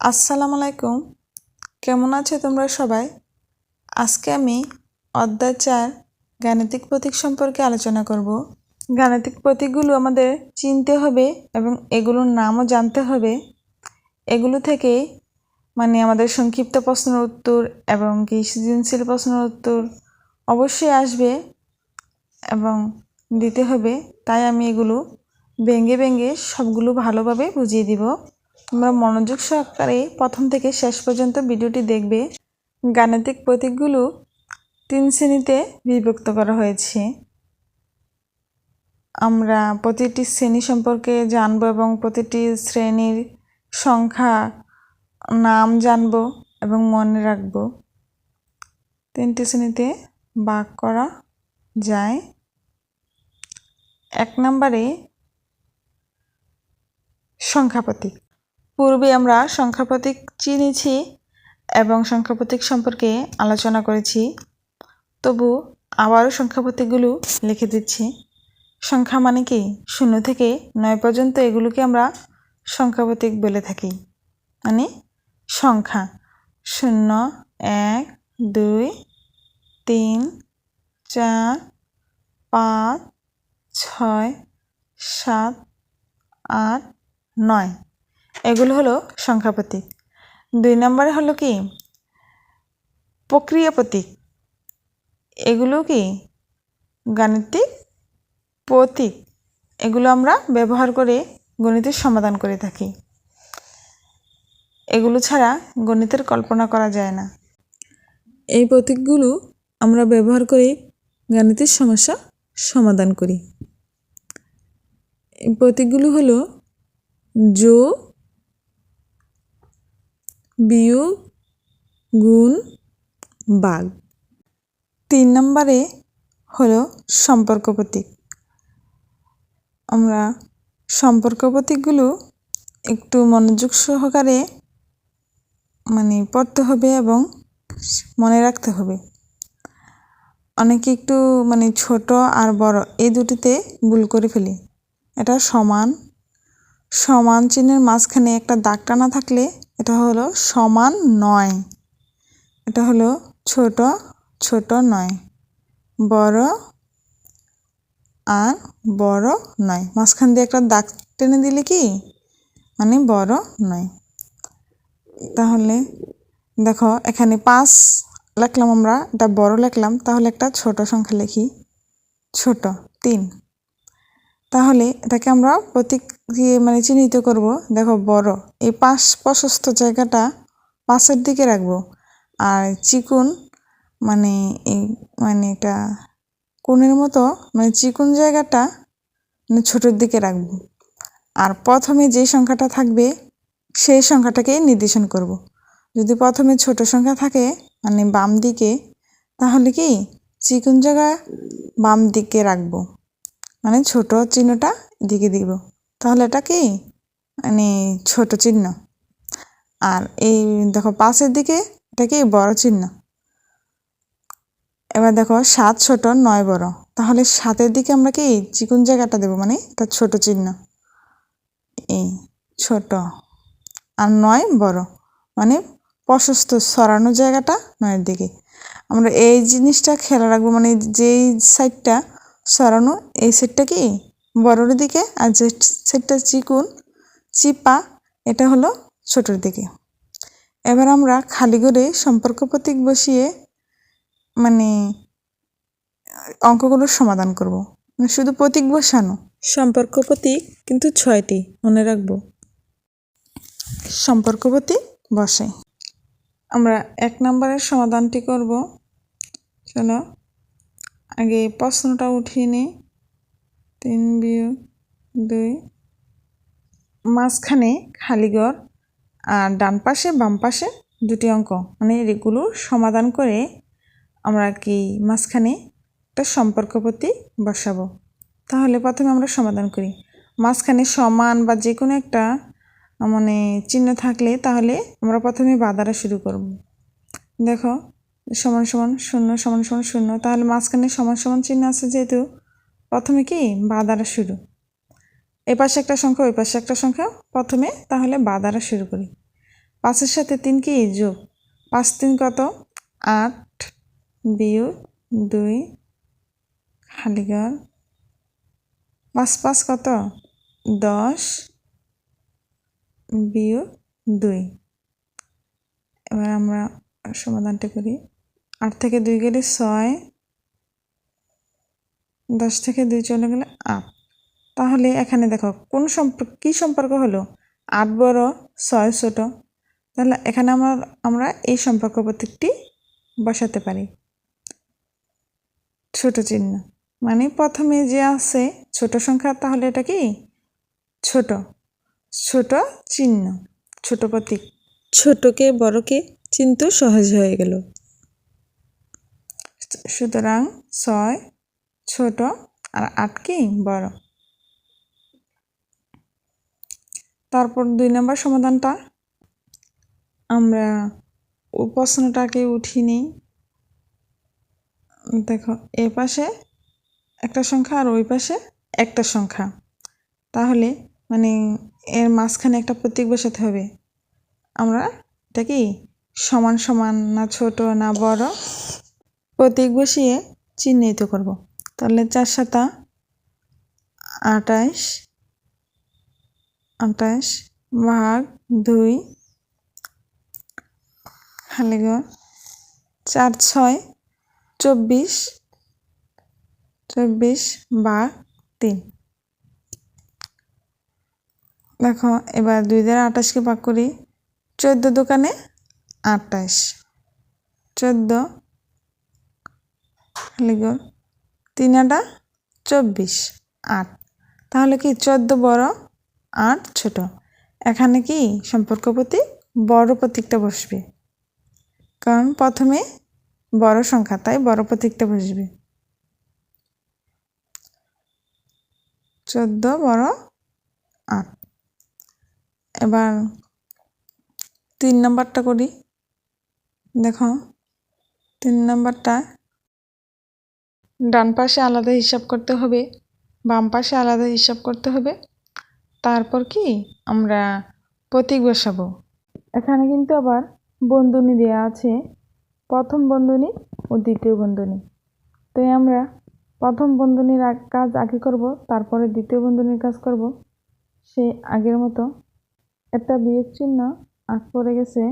আসসালামু আলাইকুম। কেমন আছো তোমরা সবাই? আজকে আমি অধ্যায় চার গাণিতিক প্রতীক সম্পর্কে আলোচনা করব। গাণিতিক প্রতীকগুলো আমাদের চিনতে হবে এবং এগুলোর নামও জানতে হবে। এগুলো থেকে মানে আমাদের সংক্ষিপ্ত প্রশ্নের উত্তর এবং কি সৃজনশীল প্রশ্নের উত্তর অবশ্যই আসবে এবং দিতে হবে। তাই আমি এগুলো ভেঙে ভেঙে সবগুলো ভালোভাবে বুঝিয়ে দিব। তোমরা মনোযোগ সহকারে প্রথম থেকে শেষ পর্যন্ত ভিডিওটি দেখবে। গাণিতিক প্রতীকগুলো তিন শ্রেণীতে বিভক্ত করা হয়েছে। আমরা প্রতিটি শ্রেণি সম্পর্কে জানব এবং প্রতিটি শ্রেণির সংখ্যা, নাম জানব এবং মনে রাখব। তিনটি শ্রেণীতে ভাগ করা যায়। এক নম্বরে সংখ্যা প্রতীক। পূর্বে আমরা সংখ্যা প্রতীক চিনেছি এবং সংখ্যা প্রতীক সম্পর্কে আলোচনা করেছি। তবু আবারও সংখ্যা প্রতীকগুলো লিখে দিচ্ছি। সংখ্যা মানে কি? শূন্য থেকে নয় পর্যন্ত এগুলোকে আমরা সংখ্যা প্রতীক বলে থাকি। মানে সংখ্যা। শূন্য, এক, দুই, তিন, চার, পাঁচ, ছয়, সাত, আট, নয়। এগুলো হলো সংখ্যা প্রতীক দুই নম্বরে হলো কি? প্রক্রিয়া প্রতীক এগুলো কি? গাণিতিক প্রতীক। এগুলো আমরা ব্যবহার করে গণিতের সমাধান করে থাকি। এগুলো ছাড়া গণিতের কল্পনা করা যায় না। এই প্রতীকগুলো আমরা ব্যবহার করে গাণিতের সমস্যা সমাধান করি। এই প্রতীকগুলো হলো যোগ বিয়োগ গুণ বাঘ তিন নম্বরে হলো সম্পর্ক প্রতীক। আমরা সম্পর্ক প্রতীকগুলো একটু মনোযোগ সহকারে মানে পড়তে হবে এবং মনে রাখতে হবে। অনেকে একটু মানে ছোট আর বড় এই দুটিতে ভুল করে ফেলি। এটা সমান সমান চিহ্নের মাঝখানে একটা দাগ টানা থাকলে এটা হলো সমান নয়। এটা হলো ছোট ছোট নয়। বড় আর বড় নয়। মাঝখান দিয়ে একটা দাগ টেনে দিলে কি? মানে বড় নয়। তাহলে দেখো, এখানে পাঁচ লিখলাম আমরা, এটা বড় লিখলাম, তাহলে একটা ছোট সংখ্যা লিখি। ছোট, তিন। তাহলে এটাকে আমরা প্রতীক দিয়ে মানে চিহ্নিত করব। দেখো বড়। এই পাঁচ প্রশস্ত জায়গাটা পাশের দিকে রাখব। আর চিকুন মানে এই মানে এটা কোণের মতো মানে চিকুন জায়গাটা মানে ছোটোর দিকে রাখব। আর প্রথমে যে সংখ্যাটা থাকবে সেই সংখ্যাটাকে নির্দেশন করব। যদি প্রথমে ছোট সংখ্যা থাকে মানে বাম দিকে, তাহলে কি? চিকুন জায়গা বাম দিকে রাখব। মানে ছোট চিহ্নটা দিকে দিব। তাহলে এটা কি? মানে ছোট চিহ্ন। আর এই দেখো পাশের দিকে এটা কি? বড় চিহ্ন। এবার দেখো সাত ছোট, নয় বড়। তাহলে সাতের দিকে আমরা কি? চিকুন জায়গাটা দেবো মানে এটা ছোট চিহ্ন। এই ছোট। আর নয় বড়। মানে প্রশস্ত, সরানো জায়গাটা নয়ের দিকে। আমরা এই জিনিসটা খেয়াল রাখব মানে যেই সাইডটা সরানো। এই সেটটা কি? বড়োর দিকে আর যে সেটটা চিকুন চিপা এটা হলো ছোটোর দিকে। এবার আমরা খালি করে সম্পর্ক প্রতীক বসিয়ে মানে অঙ্কগুলোর সমাধান করব। মানে শুধু প্রতীক বসানো। সম্পর্ক প্রতীক কিন্তু ছয়টি মনে রাখব। সম্পর্ক প্রতীক বসে। আমরা এক নম্বরের সমাধানটি করব। চলো আগে প্রশ্নটা উঠিয়ে নিই তিন, বিয়োগ দুই। মাঝখানে খালি ঘর আর ডান পাশে, বাম পাশে দুটি অঙ্ক। মানে এগুলো সমাধান করে আমরা কি মাঝখানে একটা সম্পর্ক প্রতি বসাবো। তাহলে প্রথমে আমরা সমাধান করি। মাঝখানে সমান বা যে কোনো একটা মানে চিহ্ন থাকলে তাহলে আমরা প্রথমে বাধারা শুরু করব। দেখো সমান সমান শূন্য, সমান সমান শূন্য। তাহলে মাঝখানে সমান সমান চিহ্ন আছে যেহেতু, প্রথমে কি? বাধারা শুরু। এ পাশে একটা সংখ্যা, ওই পাশে একটা সংখ্যা। প্রথমে তাহলে বাধারা শুরু করি। পাঁচের সাথে তিন কি? যোগ। পাঁচ তিন কত? আট বিয়োগ দুই খালিঘর পাঁচ পাঁচ কত? দশ বিয়োগ দুই। এবার আমরা সমাধানটা করি। আট থেকে দুই গেলে ছয়, দশ থেকে দুই চলে গেলে আট। তাহলে এখানে দেখো, কোন সম্পর্ক, কী সম্পর্ক হলো? আট বড়, ছয় ছোট। তাহলে এখানে আমার, আমরা এই সম্পর্ক প্রতীকটি বসাতে পারি। ছোট চিহ্ন। মানে প্রথমে যে আছে ছোট সংখ্যা, তাহলে এটা কি? ছোট। ছোট চিহ্ন। ছোট প্রতীক। ছোটকে বড়কে চিনতে সহজ হয়ে গেল। সুতরাং ছয় ছোট আর আট কি? বড়। তারপর দুই নম্বর সমাধানটা। আমরা প্রশ্নটাকে উঠিয়ে নিই দেখো, এ পাশে একটা সংখ্যা আর ওই পাশে একটা সংখ্যা। তাহলে মানে এর মাঝখানে একটা প্রতীক বসাতে হবে। আমরা এটা কি? সমান সমান না ছোট না বড়? প্রতীক বসিয়ে চিহ্নিত করব। তাহলে চার সাতা আটাইশ আটাইশ ভাগ দুই খালিগড় চার ছয় চব্বিশ চব্বিশ ভাগ তিন। দেখো এবার দুই দ্বারা আঠাশকে ভাগ করি, চোদ্দ দোকানে আটাইশ, চোদ্দ খালিগড় তিন আটা চব্বিশ, আট। তাহলে কি চোদ্দ বড়, আট ছোট। এখানে কি সম্পর্ক প্রতীক বড় প্রতীকটা বসবে? কারণ প্রথমে বড় সংখ্যা, তাই বড় প্রতীকটা বসবে। চোদ্দ বড়, আট। এবার তিন নম্বরটা করি। দেখো, তিন নম্বরটা ডান পাশে আলাদা হিসাব করতে হবে, বাম পাশে আলাদা হিসাব করতে হবে। তারপর কি? আমরা প্রতীক বসাবো। এখানে কিন্তু আবার বন্ধনী দেওয়া আছে। প্রথম বন্ধনী ও দ্বিতীয় বন্ধনী। তাই আমরা প্রথম বন্ধনীর কাজ আগে করব, তারপরে দ্বিতীয় বন্ধনীর কাজ করব। সে আগের মতো একটা বিয়োগ চিহ্ন আগ পড়ে গেছে।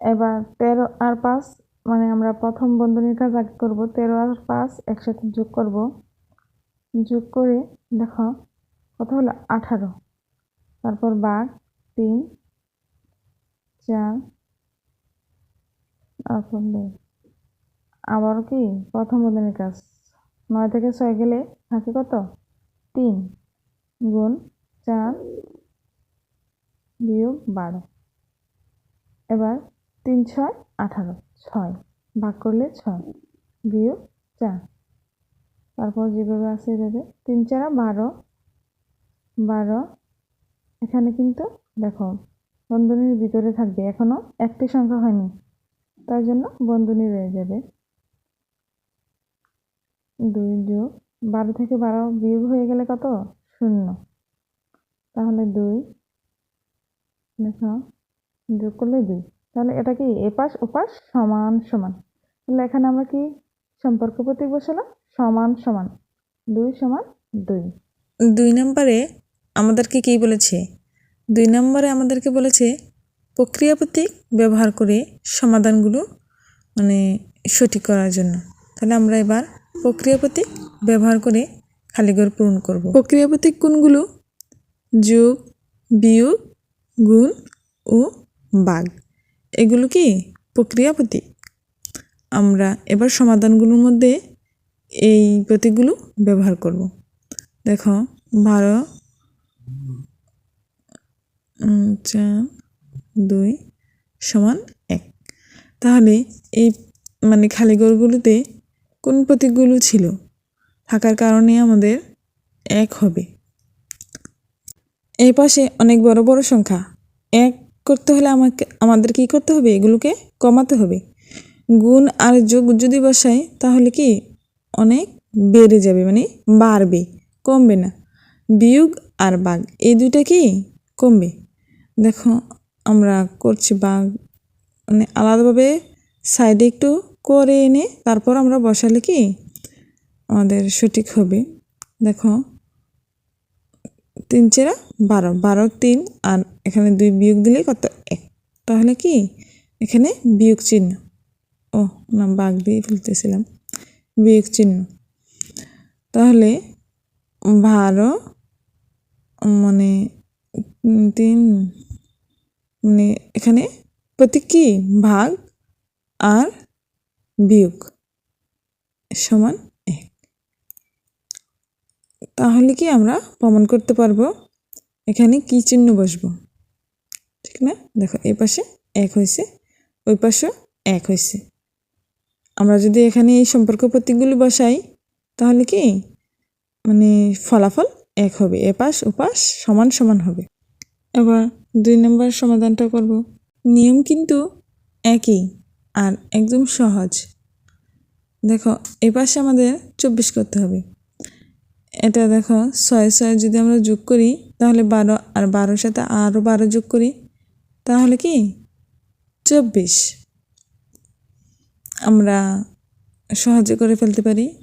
এবার তেরো আর পাঁচ মানে আমরা প্রথম বন্ধনীর কাজ করব, তেরো আর পাঁচ একসাথে যোগ করব। যোগ করে দেখো, কত হলো? আঠারো। তারপর বাঘ তিন, চার, তারপর আবার কি? প্রথম বন্ধনীর কাজ। নয় থেকে ছয় গেলে থাকে কত? তিন গুণ চার বিয়োগ বারো। এবার তিন, ছয়, আঠারো। ছয়। ভাগ করলে ছয়। বিয়োগ চার। তারপর যেভাবে আছে এভাবে। তিন চারা বারো। বারো। এখানে কিন্তু দেখো, বন্ধনীর ভিতরে থাকবে। এখনও একটি সংখ্যা হয়নি। তার জন্য বন্ধনী রয়ে যাবে। দুই যোগ বারো থেকে বারো বিয়োগ হয়ে গেলে কত? শূন্য। তাহলে দুই। দেখো, যোগ করলে দুই। তাহলে এটা কি এপাশ ওপাশ সমান সমান। তাহলে এখানে আমরা কি সম্পর্ক প্রতীক বসালাম? সমান সমান। দুই সমান দুই। দুই নম্বরে আমাদেরকে কি বলেছে? দুই নম্বরে আমাদেরকে বলেছে প্রক্রিয়া প্রতীক ব্যবহার করে সমাধানগুলো মানে সঠিক করার জন্য। তাহলে আমরা এবার প্রক্রিয়া প্রতীক ব্যবহার করে খালিঘর পূরণ করব। প্রক্রিয়া প্রতীক কোনগুলো? যোগ, বিয়োগ, গুণ ও বাঘ এগুলো কি? প্রক্রিয়া প্রতীক আমরা এবার সমাধানগুলোর মধ্যে এই প্রতীকগুলো ব্যবহার করব। দেখো, বারো চার, দুই, সমান এক। তাহলে এই মানে খালি ঘরগুলোতে কোন প্রতীকগুলো ছিল? থাকার কারণে আমাদের এক হবে। এই পাশে অনেক বড় বড় সংখ্যা। এক করতে হলে আমাকে, আমাদের কি করতে হবে? এগুলোকে কমাতে হবে। গুণ আর যোগ যদি বসাই, তাহলে কি? অনেক বেড়ে যাবে মানে বাড়বে, কমবে না। বিয়োগ আর বাঘ এই দুইটা কি? কমবে। দেখো, আমরা করছি বাঘ মানে আলাদাভাবে সাইডে একটু করে এনে, তারপর আমরা বসালে কি? আমাদের সঠিক হবে। দেখো তিন চেরা, বারো। বারো, তিন, আর এখানে দুই বিয়োগ দিলে কত? এক। তাহলে কি? এখানে বিয়োগ চিহ্ন। ও, না, বাঘ দিয়ে ফেলতেছিলাম। বিয়োগ চিহ্ন। তাহলে বারো মানে তিন মানে এখানে প্রতীক কি? ভাগ আর বিয়োগ সমান তাহলে কি আমরা প্রমাণ করতে পারব? এখানে কি চিহ্ন বসবো? ঠিক না? দেখো, এই পাশে এক হয়েছে, ওই পাশেও এক হয়েছে। আমরা যদি এখানে এই সম্পর্ক প্রতীকগুলি বসাই, তাহলে কি? মানে ফলাফল এক হবে। এপাশ ওপাশ সমান সমান হবে। এবার দুই নম্বর সমাধানটা করব। নিয়ম কিন্তু একই আর একদম সহজ। দেখো, এ পাশে আমাদের চব্বিশ করতে হবে। এটা দেখো, ছয় ছয় যদি আমরা যোগ করি, তাহলে বারো, আর বারোর সাথে আরও বারো যোগ করি, তাহলে কি? চব্বিশ। আমরা সহজে করে ফেলতে পারি।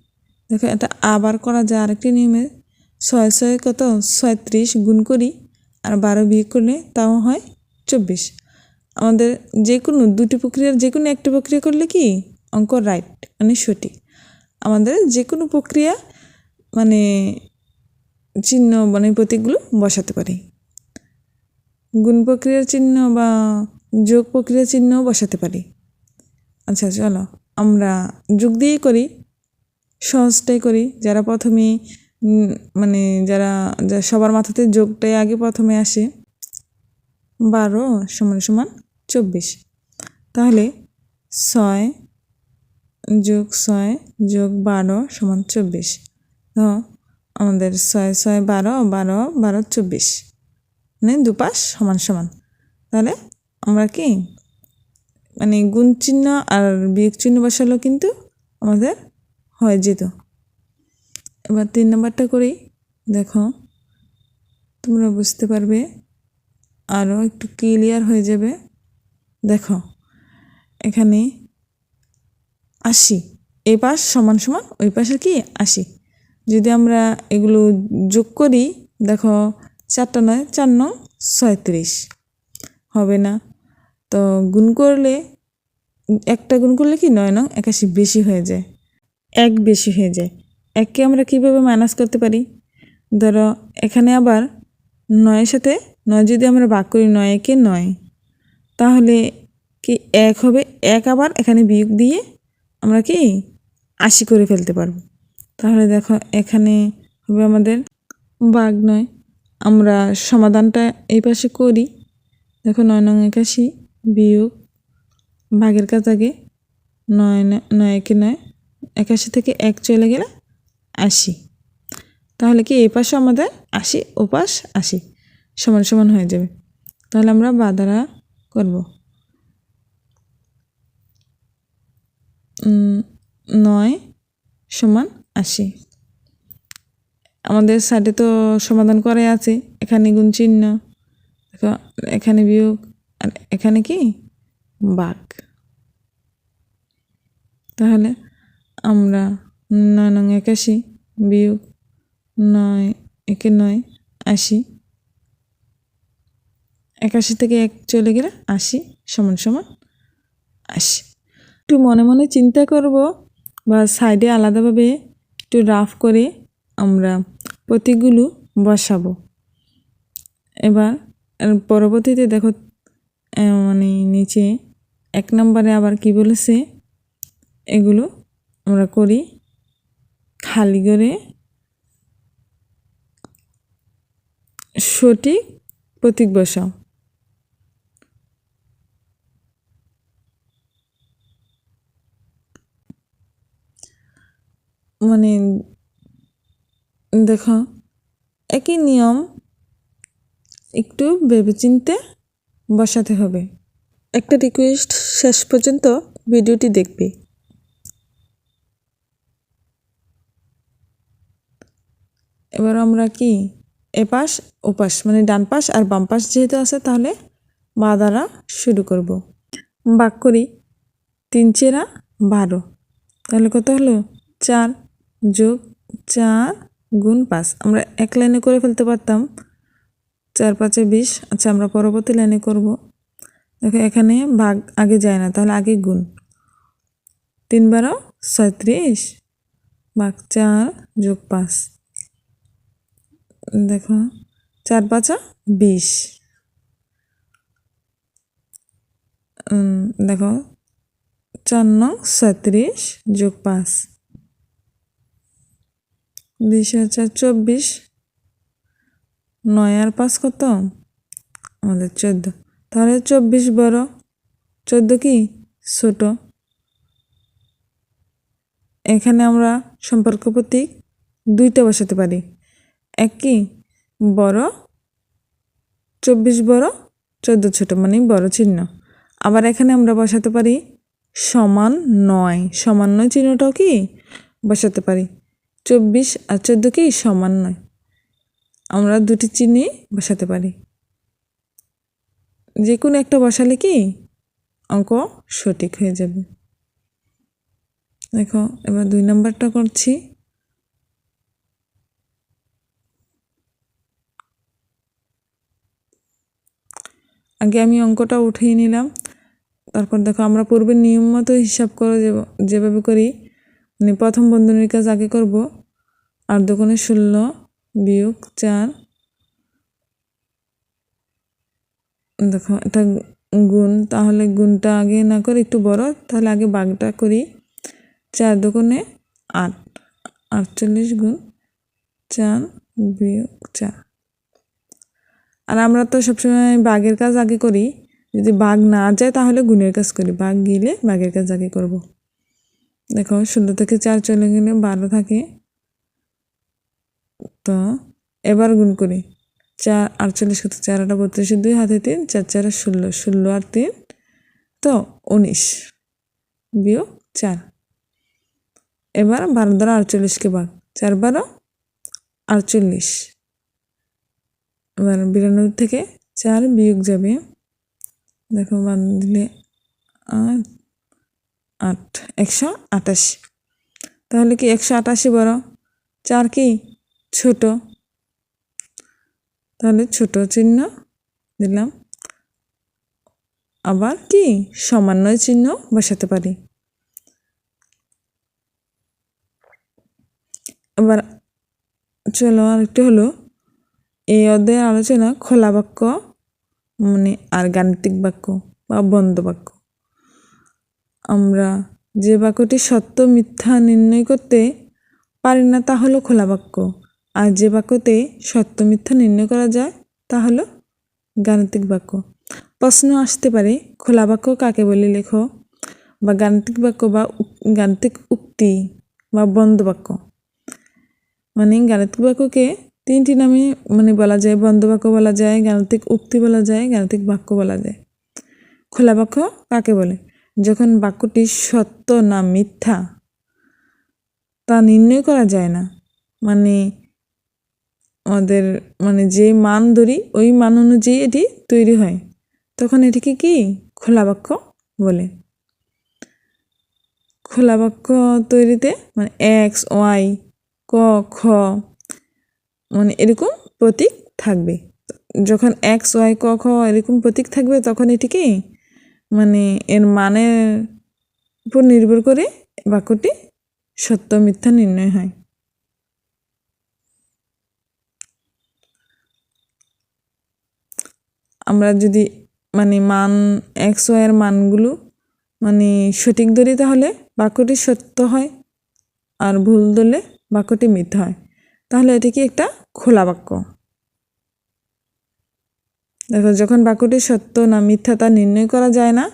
দেখো, এটা আবার করা যায় আরেকটি নিয়মে। ছয় ছয় কত? ছয়ত্রিশ গুণ করি, আর বারো বিয়োগ করলে তাও হয় চব্বিশ। আমাদের যে কোনো, দুটি প্রক্রিয়ার যে কোনো একটা প্রক্রিয়া করলে কি? অঙ্ক রাইট মানে সঠিক। আমাদের যে কোনো প্রক্রিয়া মানে চিহ্ন মানে প্রতীকগুলো বসাতে পারি। গুণ প্রক্রিয়ার চিহ্ন বা যোগ প্রক্রিয়ার চিহ্নও বসাতে পারি। আচ্ছা চলো আমরা যোগ দিয়েই করি, সহজটাই করি। যারা প্রথমে মানে যারা সবার মাথাতে যোগটাই আগে প্রথমে আসে, বারো সমান সমান চব্বিশ। তাহলে ছয় যোগ ছয় যোগ বারো সমান চব্বিশ। তো আমাদের ছয় ছয় বারো বারো বারো, চব্বিশ। মানে দুপাশ সমান সমান। তাহলে আমরা কি? মানে গুণ চিহ্ন আর বিয়োগ চিহ্ন বসালেও কিন্তু আমাদের হয়ে যেত। এবার তিন নম্বরটা করি। দেখো, তোমরা বুঝতে পারবে আরও একটু ক্লিয়ার হয়ে যাবে। দেখো, এখানে আশি। এ পাশ সমান সমান, ওই পাশে কি? আশি। যদি আমরা এগুলো যোগ করি, দেখো চারটা নয়, চার নং ছয়ত্রিশ। হবে না? তো গুণ করলে, একটা গুণ করলে কি নয় নং একাশি বেশি হয়ে যায়। এক বেশি হয়ে যায়। এককে আমরা কীভাবে মাইনাস করতে পারি? ধরো এখানে আবার নয়ের সাথে নয় যদি আমরা ভাগ করি, নয় একে নয়, তাহলে কি এক হবে? এক আবার এখানে বিয়োগ দিয়ে আমরা কি আশি করে ফেলতে পারব। তাহলে দেখো, এখানে হবে আমাদের বাঘ নয়। আমরা সমাধানটা এই পাশে করি। দেখো, নয় নং একাশি বিয়োগ বাঘের কাজ আগে। নয় নয় একে নয়, একাশি থেকে এক চলে গেলে আশি। তাহলে কি এই পাশে আমাদের আশি, ও পাশ আশি সমান সমান হয়ে যাবে। তাহলে আমরা বাদারা করব। নয় সমান আশি আমাদের সাইডে তো সমাধান করাই আছে। এখানে গুণ চিহ্ন এখানে বিয়োগ, আর এখানে কি? বাঘ। তাহলে আমরা নয় নং একাশি বিয়োগ নয় একে নয় আশি একাশি থেকে এক চলে গেলে আশি সমান সমান আশি একটু মনে মনে চিন্তা করব, বা সাইডে আলাদাভাবে একটু রাফ করে আমরা প্রতীকগুলো বসাবো। এবার পরবর্তীতে দেখো মানে নিচে এক নম্বরে আবার কি বলেছে? এগুলো আমরা করি খালি করে সঠিক প্রতীক বসাও। মানে দেখো, একই নিয়ম একটু ভেবেচিন্তে বসাতে হবে। একটা রিকোয়েস্ট শেষ পর্যন্ত ভিডিওটি দেখবে। এবার আমরা কি? এপাশ, ওপাশ মানে ডান পাশ আর বাম পাশ যেহেতু আছে, তাহলে বা দ্বারা শুরু করব। বাক করি তিন চেরা বারো। তাহলে কত হলো? চার। যোগ চার গুণ পাঁচ। আমরা এক লাইনে করে ফেলতে পারতাম। চার, পাঁচে বিশ। আচ্ছা আমরা পরবর্তী লাইনে করব। দেখো, এখানে ভাগ আগে যায় না, তাহলে আগে গুণ। তিন বারো, ছয়ত্রিশ। ভাগ চার যোগ পাঁচ। দেখো, চার, পাঁচা, বিশ। দেখো, চার নং ছত্রিশ যোগ পাঁচ। বিশ হাজার চব্বিশ। নয় আর পাঁচ কত? আমাদের চোদ্দ। তাহলে চব্বিশ বড়। চোদ্দ কি? ছোট। এখানে আমরা সম্পর্ক প্রতীক দুইটা বসাতে পারি। এক কি? বড়। চব্বিশ বড়। চোদ্দ ছোট মানে বড় চিহ্ন। আবার এখানে আমরা বসাতে পারি সমান নয়। সমান নয় চিহ্নটাও কি? বসাতে পারি। চব্বিশ আর চোদ্দ কি সমান নয়। আমরা দুটি চিহ্নই বসাতে পারি। যে কোনো একটা বসালে কি অঙ্ক সঠিক হয়ে যাবে। দেখো, এবার দুই নাম্বারটা করছি। আগে আমি অঙ্কটা উঠিয়ে নিলাম। তারপর দেখো, আমরা পূর্বের নিয়ম মতো হিসাব করে যেভাবে করি। মানে প্রথম বন্ধনীর কাজ আগে করব। আর দোকানে ষোলো বিয়োগ চার। দেখো, এটা গুণ, তাহলে গুণটা আগে না করে একটু বড়, তাহলে আগে বাঘটা করি। চার দোকানে আট, আটচল্লিশ গুণ চার বিয়োগ চার। আর আমরা তো সবসময় বাঘের কাজ আগে করি। যদি বাঘ না যায়, তাহলে গুণের কাজ করি। বাঘ গেলে বাঘের কাজ আগে করব। দেখো ষোলো থেকে চার চলে গেলে বারো থাকে। তো এবার গুণ করি। চার, আটচল্লিশ কত? চার আটা বত্রিশ, দুই হাতে তিন, চার চার ষোলো ষোলো আর তিন। তো উনিশ বিয়োগ চার। এবার বারো দ্বারা আটচল্লিশকে ভাগ। চার বারো, আটচল্লিশ। এবার বিরানব্বই থেকে চার বিয়োগ যাবে। দেখো, বাদ দিলে আট আট, একশো আটাশি। তাহলে কি একশো আটাশি বড়? চার কি? ছোট। তাহলে ছোট চিহ্ন দিলাম। আবার কি? সমান্বয় চিহ্ন বসাতে পারি। এবার চলো আরেকটি হলো। এই অধ্যায়ের আলোচনা খোলা বাক্য মানে আর গাণিতিক বাক্য বা বন্ধ বাক্য। আমরা যে বাক্যটি সত্য, মিথ্যা নির্ণয় করতে পারি না, তা হলো খোলা বাক্য। আর যে বাক্যতে সত্য, মিথ্যা নির্ণয় করা যায়, তা হলো গাণিতিক বাক্য। প্রশ্ন আসতে পারে, খোলা বাক্য কাকে বলে লেখো? বা গাণিতিক বাক্য বা গাণিতিক উক্তি বা বন্ধ বাক্য। মানে গাণিতিক বাক্যকে তিনটি নামে মানে বলা যায়, বন্ধ বাক্য বলা যায়, গাণিতিক উক্তি বলা যায়, গাণিতিক বাক্য বলা যায়। খোলা বাক্য কাকে বলে? যখন বাক্যটি সত্য না মিথ্যা, তা নির্ণয় করা যায় না। মানে আমাদের মানে যে মান ধরি, ওই মান অনুযায়ী এটি তৈরি হয়। তখন এটিকে কি? খোলা বাক্য বলে। খোলা বাক্য তৈরিতে মানে এক্স, ওয়াই, ক, খ মানে এরকম প্রতীক থাকবে। যখন এক্স, ওয়াই, ক, খ, এরকম প্রতীক থাকবে, তখন এটি কি? মানে এর মানের উপর নির্ভর করে বাক্যটি সত্য মিথ্যা নির্ণয় হয়। আমরা যদি মানে মান এক্সের মানগুলো মানে সঠিক ধরি তাহলে বাক্যটি সত্য হয় আর ভুল ধরলে বাক্যটি মিথ্যা হয়। তাহলে এটি কি একটা খোলা বাক্য? দেখো, যখন বাক্যটি সত্য না মিথ্যা তা নির্ণয় করা যায় না,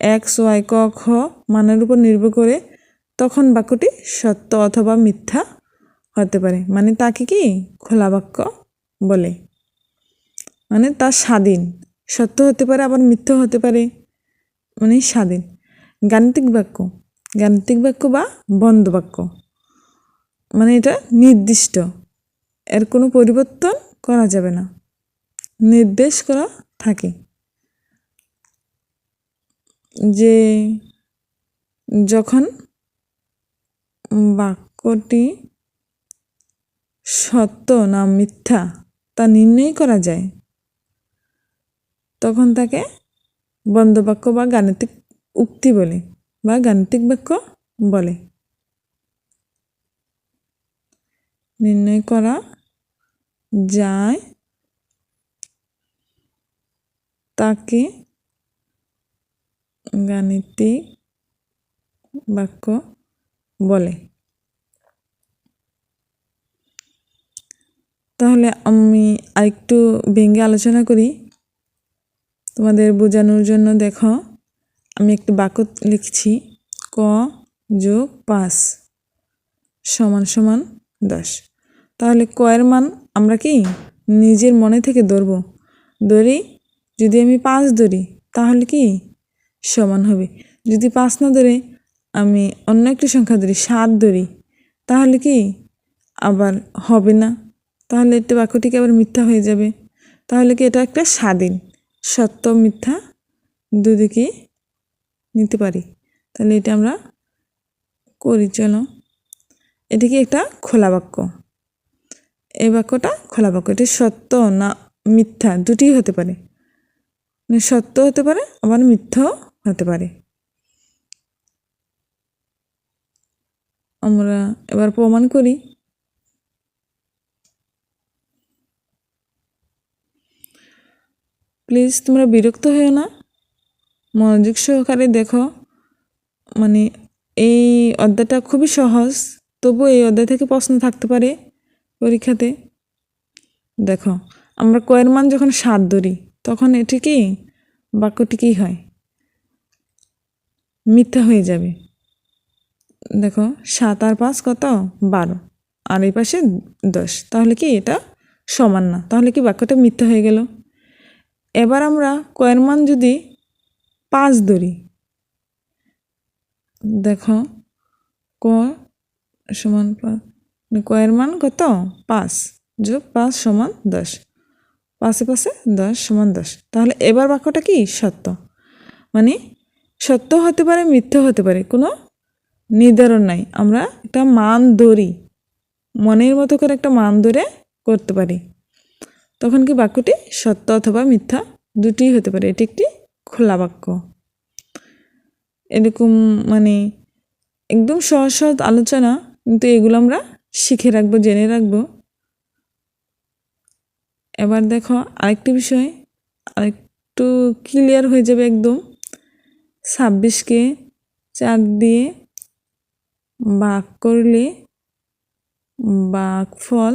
এক্স, ওয়াই, ক, খ মানের উপর নির্ভর করে তখন বাক্যটি সত্য অথবা মিথ্যা হতে পারে। মানে তাকে কি? খোলা বাক্য বলে। মানে তা স্বাধীন। সত্য হতে পারে, আবার মিথ্যা হতে পারে। মানে স্বাধীন। গাণিতিক বাক্য। গাণিতিক বাক্য বা বন্ধ বাক্য। মানে এটা নির্দিষ্ট। এর কোনো পরিবর্তন করা যাবে না। নির্দেশ করা থাকে। যে যখন বাক্যটি সত্য না মিথ্যা তা নির্ণয় করা যায়, তখন তাকে বন্ধবাক্য বা গাণিতিক উক্তি বলে বা গাণিতিক বাক্য বলে। নির্ণয় করা যায় তাকে গাণিতিক বাক্য বলে। তাহলে আমি আরেকটু ভেঙে আলোচনা করি। তোমাদের বোঝানোর জন্য দেখো, আমি একটি বাক্য লিখছি, ক যোগ পাঁচ সমান সমান দশ। তাহলে কয়ের মান আমরা কি নিজের মনে থেকে ধরব? ধরি যদি আমি পাঁচ ধরি, তাহলে কি সমান হবে? যদি পাঁচ না ধরে আমি অন্য একটি সংখ্যা ধরি, সাত ধরি, তাহলে কি আবার হবে না? তাহলে একটা বাক্যটিকে আবার মিথ্যা হয়ে যাবে? তাহলে কি এটা একটা স্বাধীন, সত্য, মিথ্যা দুদিকে নিতে পারি? তাহলে এটা আমরা করি, চলো। এটি কি একটা খোলা বাক্য? এই বাক্যটা খোলা বাক্য, এটি সত্য না মিথ্যা, দুটিই হতে পারে। সত্য হতে পারে, আবার মিথ্যাও হতে পারে। আমরা এবার প্রমাণ করি। প্লিজ তোমরা বিরক্ত হয়েও না। মনোযোগ সহকারে দেখো। মানে এই অধ্যায়টা খুবই সহজ, তবু এই অধ্যায় থেকে প্রশ্ন থাকতে পারে পরীক্ষাতে। দেখো, আমরা কয়ের মান যখন সাত ধরি তখন এটি কি? বাক্যটি কী হয়? মিথ্যা হয়ে যাবে। দেখো, সাত আর পাঁচ কত? বারো। আর এই পাশে দশ। তাহলে কি এটা সমান না? তাহলে কি বাক্যটা মিথ্যা হয়ে গেল? এবার আমরা কয়ের মান যদি পাঁচ ধরি, দেখো ক সমান মানে কয়ের মান কত? পাঁচ। যোগ পাঁচ সমান দশ। পাশে পাশে দশ সমান দশ। তাহলে এবার বাক্যটা কি? সত্য। মানে সত্য হতে পারে, মিথ্যা হতে পারে, কোনো নির্ধারণ নাই। আমরা একটা মান ধরি, মনের মতো করে একটা মান ধরে করতে পারি। তখন কি বাক্যটি সত্য অথবা মিথ্যা দুটিই হতে পারে? এটি একটি খোলা বাক্য। এরকম মানে একদম সহজ সহজ আলোচনা, কিন্তু এগুলো আমরা শিখে রাখব, জেনে রাখব। এবার দেখো আরেকটি বিষয়, আরেকটু ক্লিয়ার হয়ে যাবে একদম। ছাব্বিশকে চার দিয়ে ভাগ করলে বাঘ ফল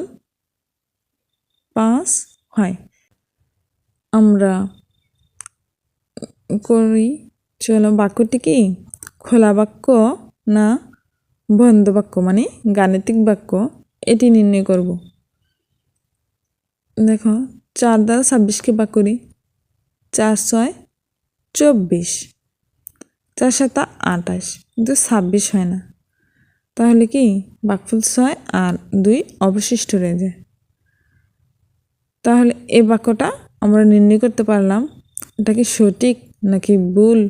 পাঁচ হয়। আমরা করি, চলো বাক্যটি কি? খোলা বাক্য না বন্ধ বাক্য মানে গাণিতিক বাক্য? এটি নির্ণয় করব। দেখো, চার দ্বারা ছাব্বিশকে বাক করি, চার ছয়, চব্বিশ। চার সাতা আঠাশ, কিন্তু ছাব্বিশ হয় না। তাহলে কি? বাকফুল ছয় আর দুই অবশিষ্ট রয়ে যায়। তাহলে এই বাক্যটা আমরা নির্ণয় করতে পারলাম, এটা কি সঠিক নাকি ভুল?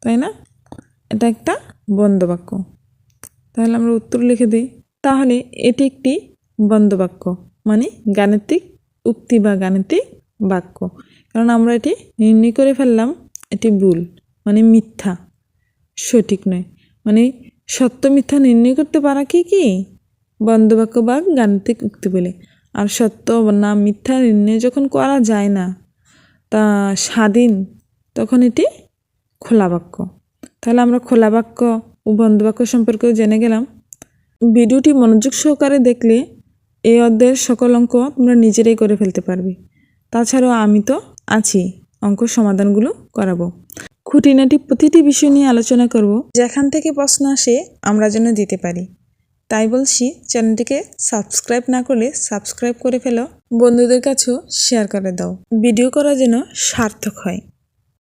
তাই না? এটা একটা বন্ধ বাক্য। তাহলে আমরা উত্তর লিখে দিই। তাহলে এটি একটি বন্ধ বাক্য। মানে গাণিতিক উক্তি বা গাণিতিক বাক্য। কারণ আমরা এটি নির্ণয় করে ফেললাম, এটি ভুল মানে মিথ্যা, সঠিক নয়। মানে সত্য মিথ্যা নির্ণয় করতে পারা কি কি? বন্ধ বাক্য বা গাণিতিক উক্তি বলে। আর সত্য না মিথ্যা নির্ণয় যখন করা যায় না, তা স্বাধীন, তখন এটি খোলা বাক্য। তাহলে আমরা খোলা বাক্য ও বন্ধ বাক্য সম্পর্কেও জেনে গেলাম। ভিডিওটি মনোযোগ সহকারে দেখলে এই অধ্যায়ের সকল অঙ্ক তোমরা নিজেরাই করে ফেলতে পারবে। তাছাড়াও আমি তো আছি। অঙ্ক সমাধানগুলো করাবো। খুঁটিনাটি প্রতিটি বিষয় নিয়ে আলোচনা করব। যেখান থেকে প্রশ্ন আসে, আমরা যেন দিতে পারি। তাই বলছি, চ্যানেলটিকে সাবস্ক্রাইব না করলে সাবস্ক্রাইব করে ফেলো। বন্ধুদের কাছেও শেয়ার করে দাও। ভিডিও করা যেন সার্থক হয়।